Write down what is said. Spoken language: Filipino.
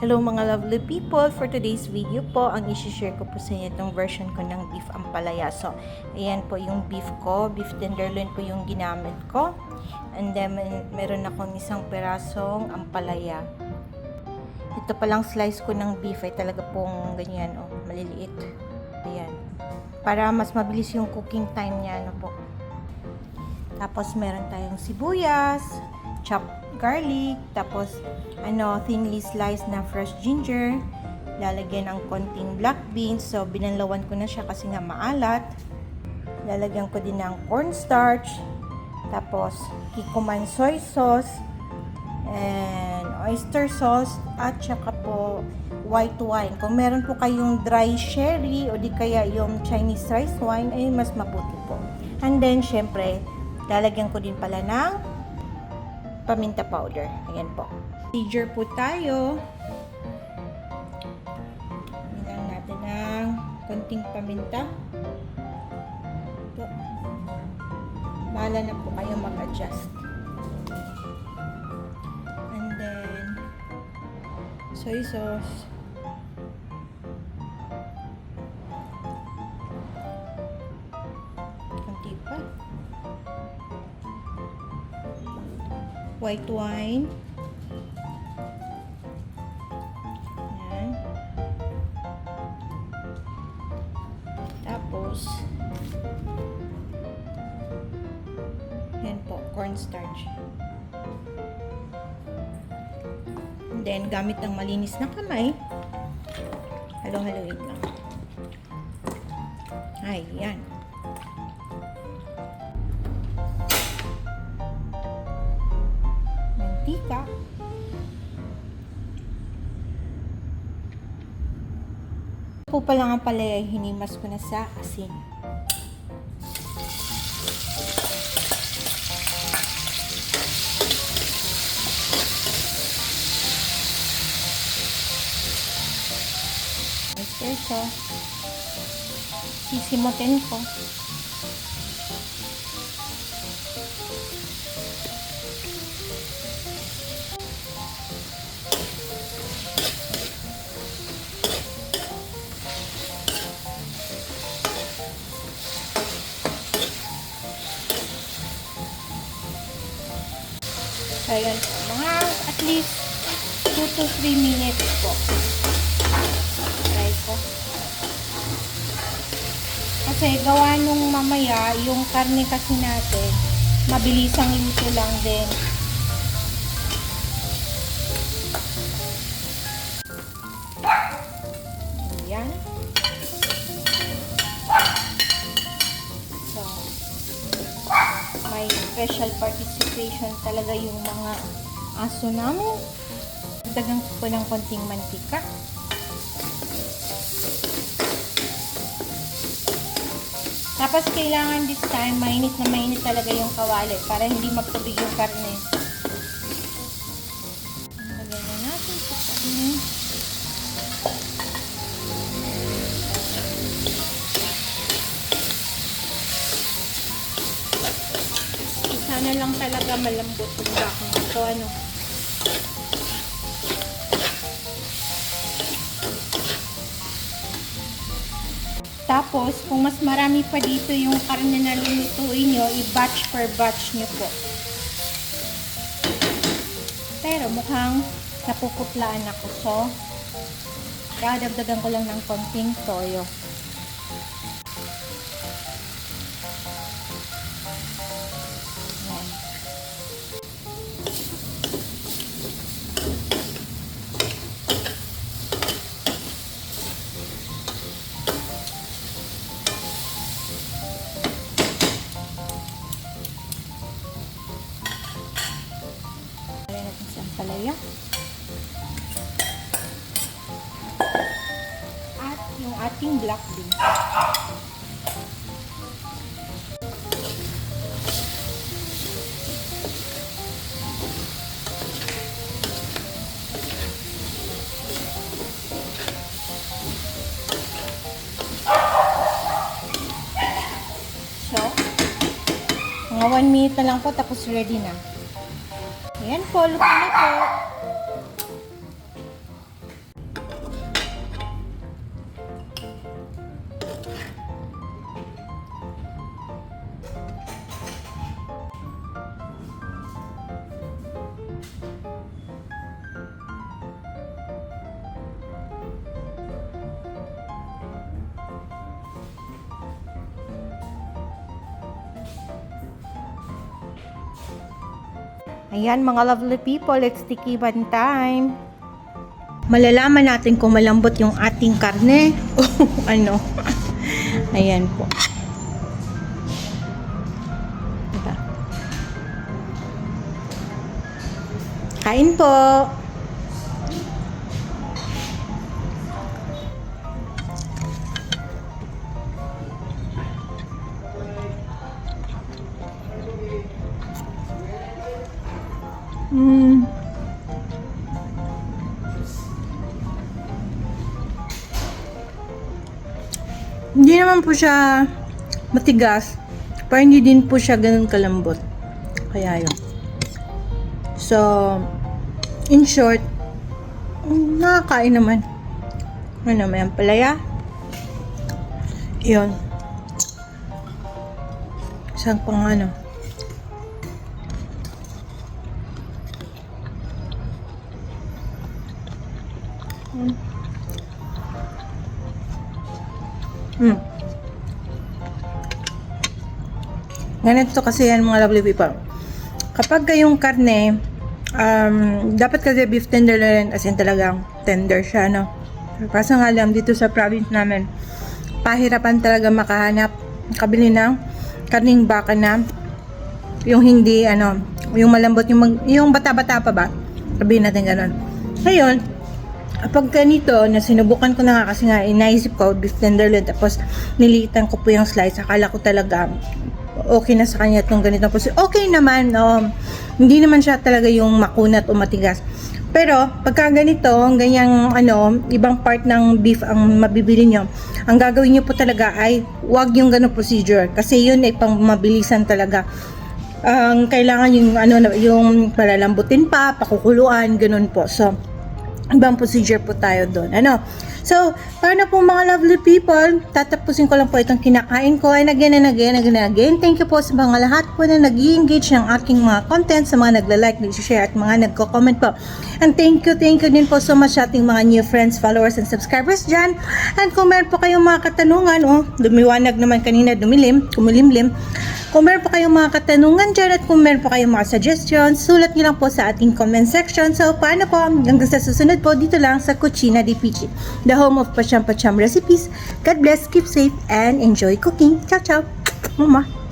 Hello mga lovely people! For today's video po, ang isi-share ko po sa inyo itong version ko ng beef ampalaya. So, ayan po yung beef ko. Beef tenderloin po yung ginamit ko. And then, mer- meron akong isang perasong ampalaya. Ito palang slice ko ng beef ay talaga pong ganyan, oh, maliliit. Ayan. Para mas mabilis yung cooking time niya, ano po. Tapos meron tayong sibuyas, chopped garlic, tapos ano, thinly sliced na fresh ginger, lalagyan ng konting black beans. So binanlawan ko na siya kasi nga maalat. Lalagyan ko din ng cornstarch, tapos kikuman soy sauce, and oyster sauce, at saka po white wine. Kung meron po kayong dry sherry o di kaya yung Chinese rice wine, ay mas mabuti po. And then, syempre, lalagyan ko din pala ng paminta powder. Ayan po. Procedure po tayo. Nilang natin ng konting paminta. Ito. Bahala na po kayo mag-adjust. And then, soy sauce. White wine. Yan. Tapos, yan po, cornstarch. And then, gamit ng malinis na kamay, halo-haloin lang. Ay, yan. Mantika. Po pa lang ang palaya, hinimas ko na sa asin. Oyster sauce. Sisimutin ko. Ayan po. Mga at least 2 to 3 minutes po. Try ko. Kasi gawa nung mamaya, yung karne kasi natin, mabilisang luto lang din. Special participation talaga yung mga aso namin. Dagang ko po ng konting mantika. Tapos kailangan this time, mainit na mainit talaga yung kawali para hindi magtubig yung karne. Sana lang talaga malambot yung bakong ito. Ano? Tapos, kung mas marami pa dito yung karne na lulutuin nyo, i-batch per batch nyo po. Pero mukhang napuputlaan ako. So, dadagdagan ko lang ng konting toyo. Yung ating black beans. So, mga 1 minute na lang po tapos ready na. Ayan po, luto na po. Ayan mga lovely people, it's tikiban time. Malalaman natin kung malambot yung ating karne o ano. Ayan po. Diba? Kain po. Mm. Hindi naman po siya matigas. Pero hindi din po siya ganun kalambot. Kaya yun. So, in short, nakakain naman. Ano may palaya? Yun. Isang pang ano. Ganito kasi yan mga lovely people. Kapag kayong karne, um, dapat kasi beef tenderloin as in talagang tender siya, no? Kaso nga lang, dito sa province namin, pahirapan talaga makahanap, kabili ng karning baka na yung hindi, ano, yung malambot, yung, mag, yung bata-bata pa ba? Sabihin natin ganun. Ngayon, kapag ganito, na sinubukan ko na nga kasi nga, inaisip ko, beef tenderloin, tapos nilitan ko po yung slice, akala ko talaga, okay na sa kanya itong ganitong position. Okay naman, um, hindi naman siya talaga yung makunat o matigas. Pero, pagka ganito, ganyang ano, ibang part ng beef ang mabibili nyo, ang gagawin nyo po talaga ay wag yung ganong procedure. Kasi yun ay pang mabilisan talaga. Ang kailangan yung ano, yung palalambutin pa, pakukuluan, ganun po. So, ibang procedure po tayo doon. Ano? So, paano po mga lovely people, tatapusin ko lang po itong kinakain ko and again and again and again and again. Thank you po sa mga lahat po na nag engage ng aking mga content, sa mga nagla-like, nag-share at mga nagko-comment po. And thank you, thank you din po so much sa ating mga new friends, followers, and subscribers dyan. And kung meron po kayong mga katanungan, oh, lumiwanag naman kanina, dumilim, kumulimlim. Kung meron po kayong mga katanungan dyan at kung meron po kayong mga suggestions, sulat nyo lang po sa ating comment section. So, paano po? Hanggang sa susunod po dito lang sa Cucina di Pichi, the home of Pacham Pacham recipes. God bless, keep safe, and enjoy cooking. Ciao, ciao! Mama!